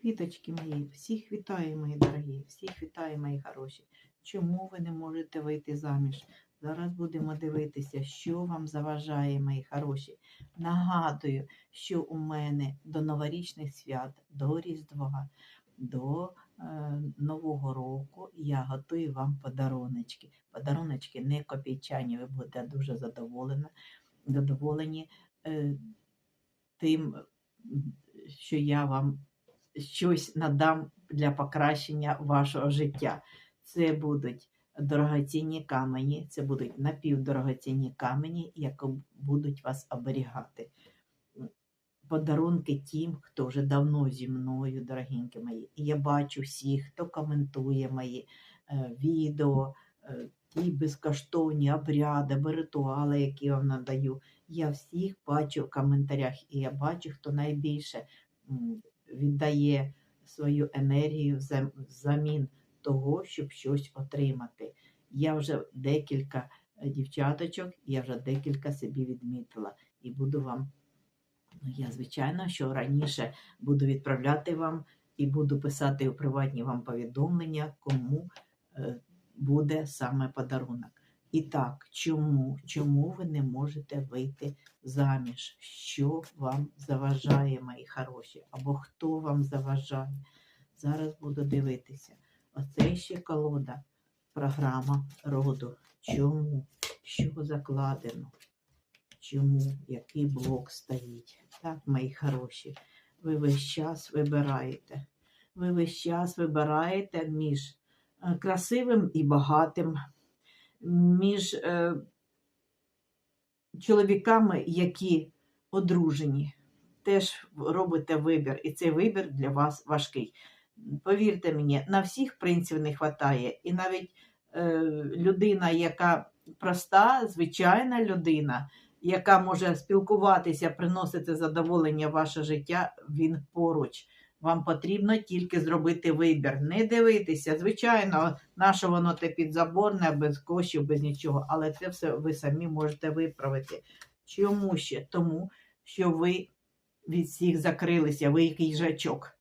Квіточки мої, всіх вітаю, мої дорогі, всіх вітаю, мої хороші. Чому ви не можете вийти заміж? Зараз будемо дивитися, що вам заважає, мої хороші. Нагадую, що у мене до новорічних свят, до Різдва, до е, Нового року я готую вам подаруночки. Подаруночки не копійчані, ви будете дуже задоволені, задоволені е, тим, що я вам щось надам для покращення вашого життя. Це будуть дорогоцінні камені, це будуть напівдорогоцінні камені, які будуть вас оберігати. Подарунки тим, хто вже давно зі мною, дорогенькі мої. І я бачу всіх, хто коментує мої е, відео, е, ті безкоштовні обряди, або ритуали, які я вам надаю. Я всіх бачу в коментарях, і я бачу, хто найбільше віддає свою енергію взамін того, щоб щось отримати. Я вже декілька е, дівчаточок, я вже декілька собі відмітила і буду вам. Ну, я, звичайно, що раніше буду відправляти вам і буду писати у приватні вам повідомлення, кому е, буде саме подарунок. І так, чому? Чому ви не можете вийти заміж? Що вам заважає, мої хороші? Або хто вам заважає? Зараз буду дивитися. Оце ще колода, програма роду. Чому? Що закладено? Чому? Який блок стоїть? Так, мої хороші, ви весь час вибираєте. Ви весь час вибираєте між е, красивим і багатим, між е, чоловіками, які одружені. Теж робите вибір, і цей вибір для вас важкий. Повірте мені, на всіх принців не вистачає. І навіть е, людина, яка проста, звичайна людина, яка може спілкуватися, приносити задоволення в ваше життя, він поруч. Вам потрібно тільки зробити вибір. Не дивитися, звичайно, наше воно те підзаборне, без коштів, без нічого, але це все ви самі можете виправити. Чому ще? Тому що ви від всіх закрилися, ви як їжачок.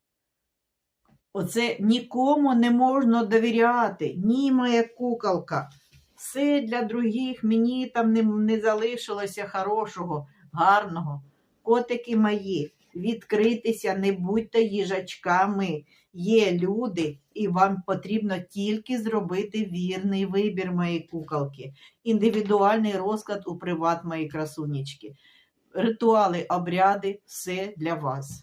Оце нікому не можна довіряти. Ні, моя куколка. Все для других, мені там не, не залишилося хорошого, гарного. Котики мої, відкритися, не будьте їжачками. Є люди, і вам потрібно тільки зробити вірний вибір, моєї куколки. Індивідуальний розклад у приват, моєї красунечки. Ритуали, обряди все для вас.